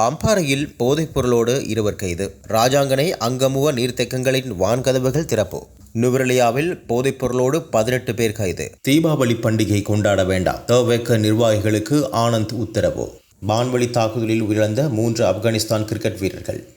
அம்பாறையில் போதைப் பொருளோடு இருவர் கைது. ராஜாங்கனை அங்கமுவ நீர்த்தேக்கங்களின் வான்கதவுகள் திறப்பு. நுவரெலியாவில் போதைப் பொருளோடு பதினெட்டு பேர் கைது. தீபாவளி பண்டிகை கொண்டாட வேண்டாம். தவக்க நிர்வாகிகளுக்கு ஆனந்த் உத்தரவு. வான்வழி தாக்குதலில் உயிரிழந்த மூன்று ஆப்கானிஸ்தான் கிரிக்கெட் வீரர்கள்.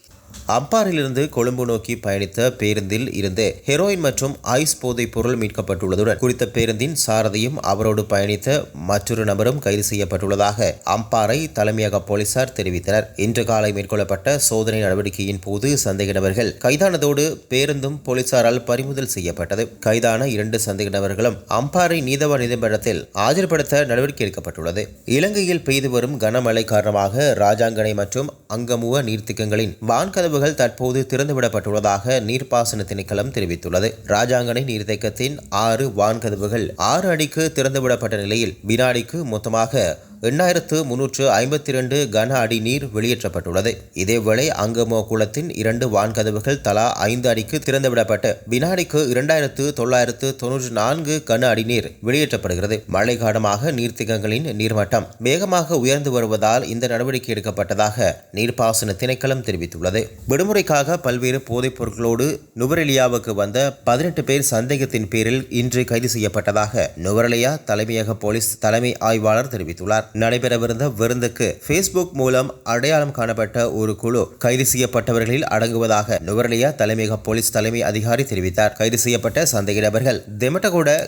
அம்பாரிலிருந்து கொழும்பு நோக்கி பயணித்த பேருந்தில் இருந்து ஹெரோயின் மற்றும் ஐஸ் போதைப் பொருள் மீட்கப்பட்டுள்ளதுடன் குறித்த பேருந்தின் சாரதியும் அவரோடு பயணித்த மற்றொரு நபரும் கைது செய்யப்பட்டுள்ளதாக அம்பாறை தலைமையக போலீசார் தெரிவித்தனர். இன்று காலை மேற்கொள்ளப்பட்ட சோதனை நடவடிக்கையின் போது சந்தேக நபர்கள் கைதானதோடு பேருந்தும் போலீசாரால் பறிமுதல் செய்யப்பட்டது. கைதான இரண்டு சந்தேக நபர்களும் அம்பாறை நீதவ நீதிமன்றத்தில் ஆஜர்படுத்த நடவடிக்கை எடுக்கப்பட்டுள்ளது. இலங்கையில் பெய்து வரும் கனமழை காரணமாக ராஜாங்கனை மற்றும் அங்கமுவ நீர்த்திக்கங்களின் வான்கதவு வான்கதவுகள் தற்போது திறந்துவிடப்பட்டுள்ளதாக நீர்ப்பாசன திணைக்களம் தெரிவித்துள்ளது. ராஜாங்கனை நீர்த்தேக்கத்தின் ஆறு வான்கதவுகள் ஆறு அடிக்கு திறந்துவிடப்பட்ட நிலையில் வினாடிக்கு மொத்தமாக எண்ணாயிரத்து முன்னூற்று ஐம்பத்தி இரண்டு கன அடி நீர் வெளியேற்றப்பட்டுள்ளது. இதேவேளை அங்கமோ குளத்தின் இரண்டு வான்கதவுகள் தலா ஐந்து அடிக்கு திறந்துவிடப்பட்டு வினாடிக்கு இரண்டாயிரத்து தொள்ளாயிரத்து தொன்னூற்று நான்கு கன அடி நீர் வெளியேற்றப்படுகிறது. மழை காரணமாக நீர்த்திகங்களின் நீர்மட்டம் வேகமாக உயர்ந்து வருவதால் இந்த நடவடிக்கை எடுக்கப்பட்டதாக நீர்ப்பாசன திணைக்களம் தெரிவித்துள்ளது. விடுமுறைக்காக பல்வேறு போதைப் பொருட்களோடு நுவரெலியாவுக்கு வந்த பதினெட்டு பேர் சந்தேகத்தின் பேரில் இன்று கைது செய்யப்பட்டதாக நுவரெலியா தலைமையக போலீஸ் தலைமை ஆய்வாளர் தெரிவித்துள்ளார். நடைபெறவிருந்த விருந்துக்கு ஃபேஸ்புக் மூலம் அடையாளம் காணப்பட்ட ஒரு குழு கைது செய்யப்பட்டவர்களில் அடங்குவதாக நுவரலியா தலைமையக போலீஸ் தலைமை அதிகாரி தெரிவித்தார். கைது செய்யப்பட்ட சந்தேக நபர்கள்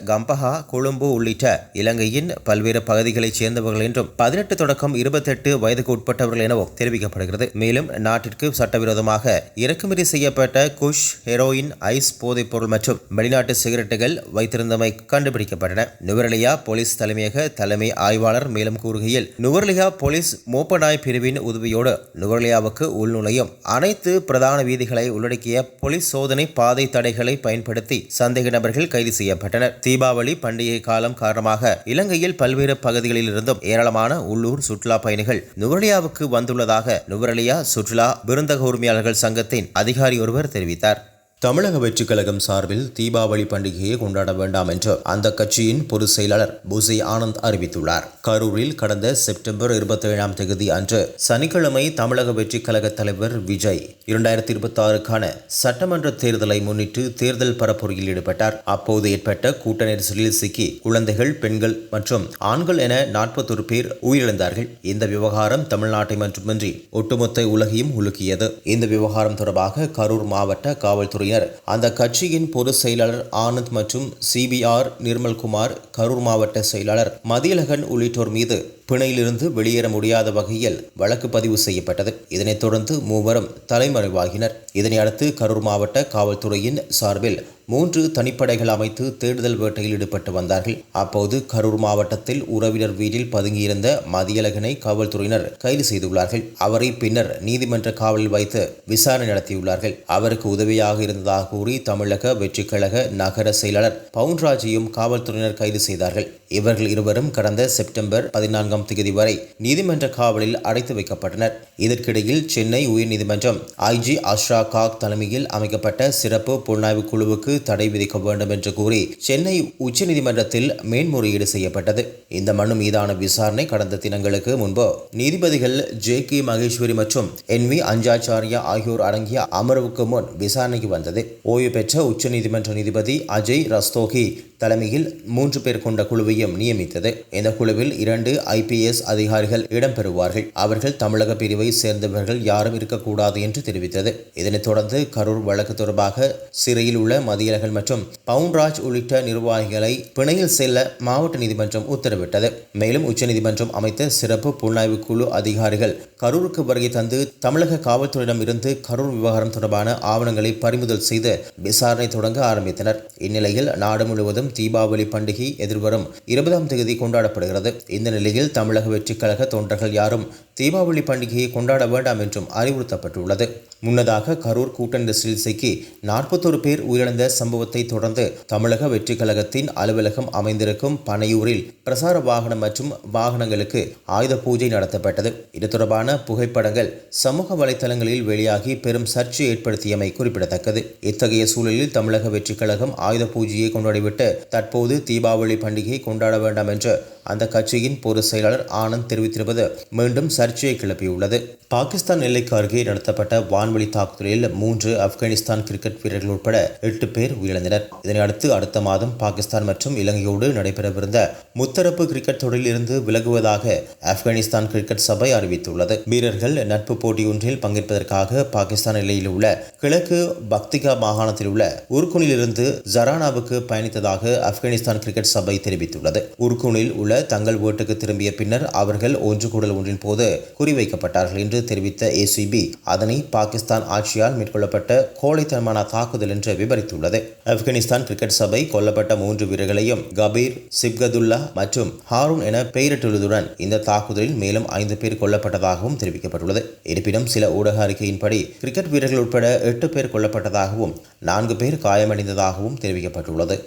கம்பஹா கொழும்பு உள்ளிட்ட இலங்கையின் பல்வேறு பகுதிகளைச் சேர்ந்தவர்கள் என்றும் பதினெட்டு தொடக்கம் இருபத்தெட்டு வயதுக்கு உட்பட்டவர்கள் எனவும் தெரிவிக்கப்படுகிறது. மேலும் நாட்டிற்கு சட்டவிரோதமாக இறக்குமதி செய்யப்பட்ட குஷ் ஹெரோயின் ஐஸ் போதைப் பொருள் மற்றும் வெளிநாட்டு சிகரெட்டுகள் வைத்திருந்தமை கண்டுபிடிக்கப்பட்டன. நுவரலியா போலீஸ் தலைமையக தலைமை ஆய்வாளர் மேலும் கூறுகையில் நுவர்லியா போலீஸ் மோப்பநாய் பிரிவின் உதவியோடு நுவர்லியாவுக்கு உள்நுழையும். அனைத்து பிரதான வீதிகளை உள்ளடக்கிய போலீஸ் சோதனை பாதை தடைகளை பயன்படுத்தி சந்தேக நபர்கள் கைது செய்யப்பட்டனர். தீபாவளி பண்டிகை காலம் காரணமாக இலங்கையில் பல்வேறு பகுதிகளில் இருந்தும் ஏராளமான உள்ளூர் சுற்றுலா பயணிகள் நுவர்லியாவுக்கு வந்துள்ளதாக நுவரலியா சுற்றுலா விருந்தக உரிமையாளர்கள் சங்கத்தின் அதிகாரி ஒருவர் தெரிவித்தார். தமிழக வெற்றிக் கழகம் சார்பில் தீபாவளி பண்டிகையை கொண்டாட வேண்டாம் என்று அந்த கட்சியின் பொதுச் செயலாளர் புசி ஆனந்த் அறிவித்துள்ளார். கரூரில் கடந்த செப்டம்பர் இருபத்தி ஏழாம் தேதி அன்று சனிக்கிழமை தமிழக வெற்றிக் கழக தலைவர் விஜய் இரண்டாயிரத்தி இருபத்தி ஆறுக்கான சட்டமன்ற தேர்தலை முன்னிட்டு தேர்தல் பரப்புரையில் ஈடுபட்டார். அப்போது ஏற்பட்ட கூட்ட நெரிசலில் சிக்கி குழந்தைகள் பெண்கள் மற்றும் ஆண்கள் என நாற்பத்தொரு பேர் உயிரிழந்தார்கள். இந்த விவகாரம் தமிழ்நாட்டை மட்டுமின்றி ஒட்டுமொத்த உலகையும் உலுக்கியது. இந்த விவகாரம் தொடர்பாக கரூர் மாவட்ட காவல்துறை துறையினர் அந்த கட்சியின் பொதுச் செயலாளர் ஆனந்த் மற்றும் சிபிஆர் நிர்மல்குமார் கரூர் மாவட்ட செயலாளர் மதியழகன் உள்ளிட்டோர் மீது பிணையிலிருந்து வெளியேற முடியாத வகையில் வழக்கு பதிவு செய்யப்பட்டது. இதனைத் தொடர்ந்து மூவரும் தலைமறைவாகினர். இதனை அடுத்து கரூர் மாவட்ட காவல்துறையின் சார்பில் மூன்று தனிப்படைகள் அமைத்து தேடுதல் வேட்டையில் ஈடுபட்டு வந்தார்கள். அப்போது கரூர் மாவட்டத்தில் உறவினர் வீட்டில் பதுங்கியிருந்த மதியழகனை காவல்துறையினர் கைது செய்துள்ளார்கள். அவரை பின்னர் நீதிமன்ற காவலில் வைத்து விசாரணை நடத்தியுள்ளார்கள். அவருக்கு உதவியாக இருந்ததாக கூறி தமிழக வெற்றிக்கழக நகர செயலாளர் பவுன்ராஜையும் காவல்துறையினர் கைது செய்தார்கள். இவர்கள் இருவரும் கடந்த செப்டம்பர் பதினான்காம் தேதி வரை நீதிமன்ற காவலில் அடைத்து வைக்கப்பட்டனர். இதற்கிடையில் சென்னை உயர்நீதிமன்றம் ஐஜி அஷ்ரா காக் தலைமையில் அமைக்கப்பட்ட சிறப்பு புலனாய்வு குழுவுக்கு தடை விதிக்க வேண்டும் என்று கூறி சென்னை உச்சநீதிமன்றத்தில் மேன்முறையீடு செய்யப்பட்டது. இந்த மனு மீதான விசாரணை கடந்த தினங்களுக்கு முன்பு நீதிபதிகள் ஜே கே மகேஸ்வரி மற்றும் என் வி அஞ்சாச்சாரியா ஆகியோர் அடங்கிய அமர்வுக்கு முன் விசாரணைக்கு வந்தது. ஓய்வு பெற்ற உச்சநீதிமன்ற நீதிபதி அஜய் ரஸ்தோகி தலைமையில் மூன்று பேர் கொண்ட குழுவையும் நியமித்தது. இந்த குழுவில் இரண்டு ஐபிஎஸ் அதிகாரிகள் இடம்பெறுவார்கள். அவர்கள் தமிழக பிரிவை சேர்ந்தவர்கள் யாரும் இருக்கக்கூடாது என்று தெரிவித்தது. இதனைத் தொடர்ந்து கரூர் வழக்கு தொடர்பாக சிறையில் உள்ள மதியழகன் மற்றும் பவுன்ராஜ் உள்ளிட்ட நிர்வாகிகளை பிணையில் செல்ல மாவட்ட நீதிமன்றம் உத்தரவிட்டது. மேலும் உச்சநீதிமன்றம் அமைத்த சிறப்பு புலனாய்வு குழு அதிகாரிகள் கரூருக்கு வருகை தந்து தமிழக காவல்துறையிடம் இருந்து கரூர் விவகாரம் தொடர்பான ஆவணங்களை பறிமுதல் செய்து விசாரணை தொடங்க ஆரம்பித்தனர். இந்நிலையில் நாடு முழுவதும் தீபாவளி பண்டிகை எதிர்வரும் இருபதாம் தேதி கொண்டாடப்படுகிறது. இந்த நிலையில் தமிழக வெற்றிக்கழக தொண்டர்கள் யாரும் தீபாவளி பண்டிகையை கொண்டாட வேண்டாம் என்றும் அறிவுறுத்தப்பட்டுள்ளது. முன்னதாக கரூர் கூட்ட நெரிசலில் சிக்கி நாற்பத்தொரு பேர் உயிரிழந்த சம்பவத்தை தொடர்ந்து தமிழக வெற்றிக் கழகத்தின் அலுவலகம் அமைந்திருக்கும் பனையூரில் பிரசார வாகனம் மற்றும் வாகனங்களுக்கு ஆயுத பூஜை நடத்தப்பட்டது. இது தொடர்பான புகைப்படங்கள் சமூக வலைதளங்களில் வெளியாகி பெரும் சர்ச்சை ஏற்படுத்தியமை குறிப்பிடத்தக்கது. இத்தகைய சூழலில் தமிழக வெற்றிக் கழகம் ஆயுத பூஜையை கொண்டாடிவிட்டு தற்போது தீபாவளி பண்டிகையை கொண்டாட வேண்டாம் என்று அந்த கட்சியின் பொதுச் செயலாளர் ஆனந்த் தெரிவித்திருப்பது மீண்டும் சர்ச்சை சர்ச்சையை கிளப்பியுள்ளது. பாகிஸ்தான் எல்லைக்கு அருகே நடத்தப்பட்ட வான்வெளி தாக்குதலில் மூன்று ஆப்கானிஸ்தான் கிரிக்கெட் வீரர்கள் உட்பட எட்டு பேர் உயிரிழந்தனர். இதனையடுத்து அடுத்த மாதம் பாகிஸ்தான் மற்றும் இலங்கையோடு நடைபெறவிருந்த முத்தரப்பு கிரிக்கெட் தொடரில் இருந்து விலகுவதாக ஆப்கானிஸ்தான் கிரிக்கெட் சபை அறிவித்துள்ளது. வீரர்கள் நட்பு போட்டி ஒன்றில் பங்கேற்பதற்காக பாகிஸ்தான் எல்லையில் உள்ள கிழக்கு பக்திகா மாகாணத்தில் உள்ள உருகுனிலிருந்து ஜரானாவுக்கு பயணித்ததாக ஆப்கானிஸ்தான் கிரிக்கெட் சபை தெரிவித்துள்ளது. உருகுனில் உள்ள தங்கள் வீட்டுக்கு திரும்பிய பின்னர் அவர்கள் ஒன்று கூடல் ஒன்றின் போது குறிவைக்கப்பட்டார்கள் என்று தெரிவித்த ஏசிபி அதனை பாகிஸ்தான் ஆட்சியால் மேற்கொள்ளப்பட்ட கோழைத்தனமான தாக்குதல் என்று விவரித்துள்ளது ஆப்கானிஸ்தான் கிரிக்கெட் சபை கொல்லப்பட்ட மூன்று வீரர்களையும் கபீர் சிப்கதுல்லா மற்றும் ஹாரூன் என பெயரிட்டுள்ளதுடன் இந்த தாக்குதலில் மேலும் ஐந்து பேர் கொல்லப்பட்டதாகவும் தெரிவிக்கப்பட்டுள்ளது. இருப்பினும் சில ஊடக அறிக்கையின்படி கிரிக்கெட் வீரர்கள் உட்பட எட்டு பேர் கொல்லப்பட்டதாகவும் நான்கு பேர் காயமடைந்ததாகவும் தெரிவிக்கப்பட்டுள்ளது.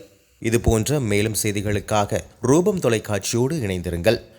இது போன்ற மேலும் செய்திகளுக்காக ரூபம் தொலைக்காட்சியோடு இணைந்திருங்கள்.